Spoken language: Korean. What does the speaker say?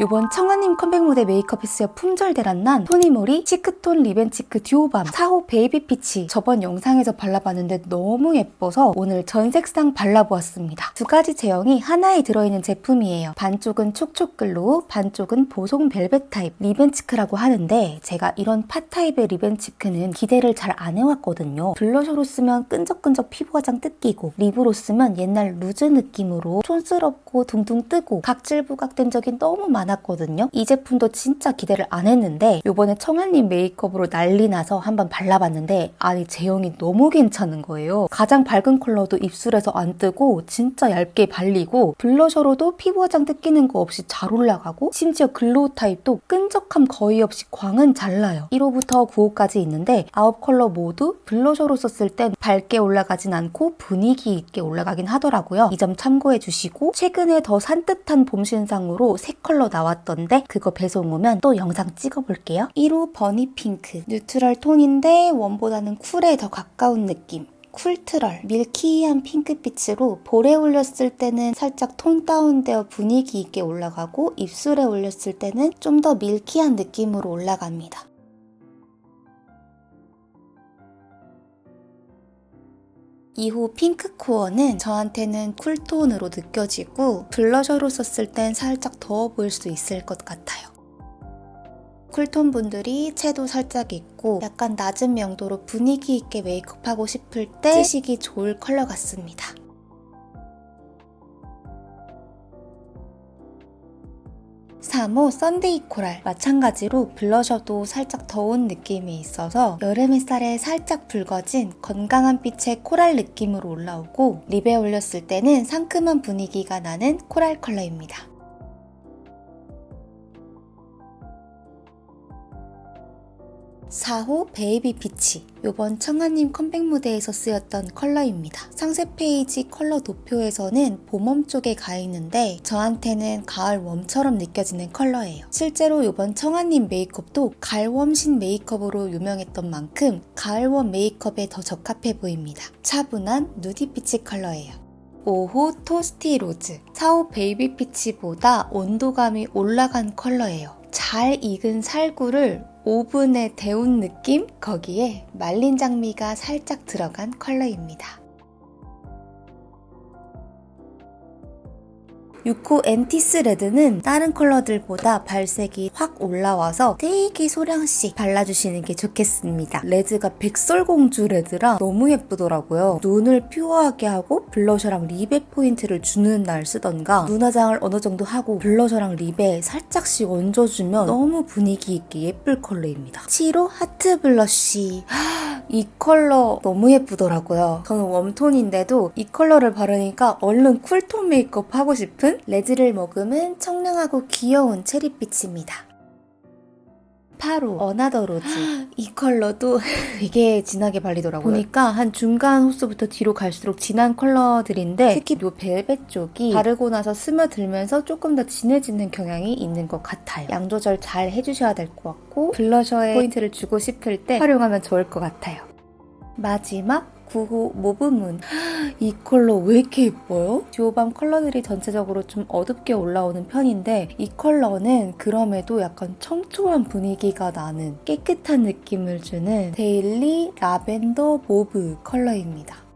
이번 청아님 컴백 무대 메이크업 횟수여 품절대란난 토니모리 치크톤 리벤치크 듀오밤 4호 베이비 피치 저번 영상에서 발라봤는데 너무 예뻐서 오늘 전 색상 발라보았습니다. 두 가지 제형이 하나에 들어있는 제품이에요. 반쪽은 촉촉 글로우, 반쪽은 보송 벨벳 타입 리벤치크라고 하는데 제가 이런 파 타입의 리벤치크는 기대를 잘 안 해왔거든요. 블러셔로 쓰면 끈적끈적 피부 화장 뜯기고 립으로 쓰면 옛날 루즈 느낌으로 촌스럽고 둥둥 뜨고 각질 부각된 적이 너무 많 았거든요. 이 제품도 진짜 기대를 안 했는데 요번에 청아님 메이크업으로 난리 나서 한번 발라봤는데 아니 제형이 너무 괜찮은 거예요. 가장 밝은 컬러도 입술에서 안 뜨고 진짜 얇게 발리고 블러셔로도 피부 화장 뜯기는 거 없이 잘 올라가고 심지어 글로우 타입도 끈적함 거의 없이 광은 잘 나요. 1호부터 9호까지 있는데 9컬러 모두 블러셔로 썼을 땐 밝게 올라가진 않고 분위기 있게 올라가긴 하더라고요. 이 점 참고해 주시고 최근에 더 산뜻한 봄 신상으로 새 컬러 나 왔던데 그거 배송 오면 또 영상 찍어볼게요. 1호 버니 핑크 뉴트럴 톤인데 원보다는 쿨에 더 가까운 느낌. 쿨트럴, 밀키한 핑크빛으로 볼에 올렸을 때는 살짝 톤 다운되어 분위기 있게 올라가고 입술에 올렸을 때는 좀 더 밀키한 느낌으로 올라갑니다. 이후 핑크 코어는 저한테는 쿨톤으로 느껴지고 블러셔로 썼을 땐 살짝 더워 보일 수 있을 것 같아요. 쿨톤 분들이 채도 살짝 있고 약간 낮은 명도로 분위기 있게 메이크업하고 싶을 때 쓰시기 좋을 컬러 같습니다. 3호 썬데이 코랄 마찬가지로 블러셔도 살짝 더운 느낌이 있어서 여름 햇살에 살짝 붉어진 건강한 빛의 코랄 느낌으로 올라오고 립에 올렸을 때는 상큼한 분위기가 나는 코랄 컬러입니다. 4호 베이비 피치 요번 청아님 컴백 무대에서 쓰였던 컬러입니다. 상세 페이지 컬러 도표에서는 봄웜 쪽에 가 있는데 저한테는 가을 웜처럼 느껴지는 컬러예요. 실제로 요번 청아님 메이크업도 가을 웜신 메이크업으로 유명했던 만큼 가을 웜 메이크업에 더 적합해 보입니다. 차분한 누디 피치 컬러예요. 5호 토스티 로즈 4호 베이비 피치보다 온도감이 올라간 컬러예요. 잘 익은 살구를 오븐에 데운 느낌? 거기에 말린 장미가 살짝 들어간 컬러입니다. 6호 엔티스 레드는 다른 컬러들보다 발색이 확 올라와서 되게 소량씩 발라주시는 게 좋겠습니다. 레드가 백설공주 레드라 너무 예쁘더라고요. 눈을 퓨어하게 하고 블러셔랑 립에 포인트를 주는 날 쓰던가 눈 화장을 어느 정도 하고 블러셔랑 립에 살짝씩 얹어주면 너무 분위기 있게 예쁠 컬러입니다. 7호 하트 블러쉬 이 컬러 너무 예쁘더라고요. 저는 웜톤인데도 이 컬러를 바르니까 얼른 쿨톤 메이크업 하고 싶은 레드를 머금은 청량하고 귀여운 체리빛입니다. 8호 어나더 로즈 이 컬러도 되게 진하게 발리더라고요. 보니까 한 중간 호수부터 뒤로 갈수록 진한 컬러들인데 특히 이 벨벳 쪽이 바르고 나서 스며들면서 조금 더 진해지는 경향이 있는 것 같아요. 양 조절 잘 해주셔야 될 것 같고 블러셔에 포인트를 주고 싶을 때 활용하면 좋을 것 같아요. 마지막 9호 모브문 이 컬러 왜 이렇게 예뻐요? 듀오밤 컬러들이 전체적으로 좀 어둡게 올라오는 편인데 이 컬러는 그럼에도 약간 청초한 분위기가 나는 깨끗한 느낌을 주는 데일리 라벤더 모브 컬러입니다.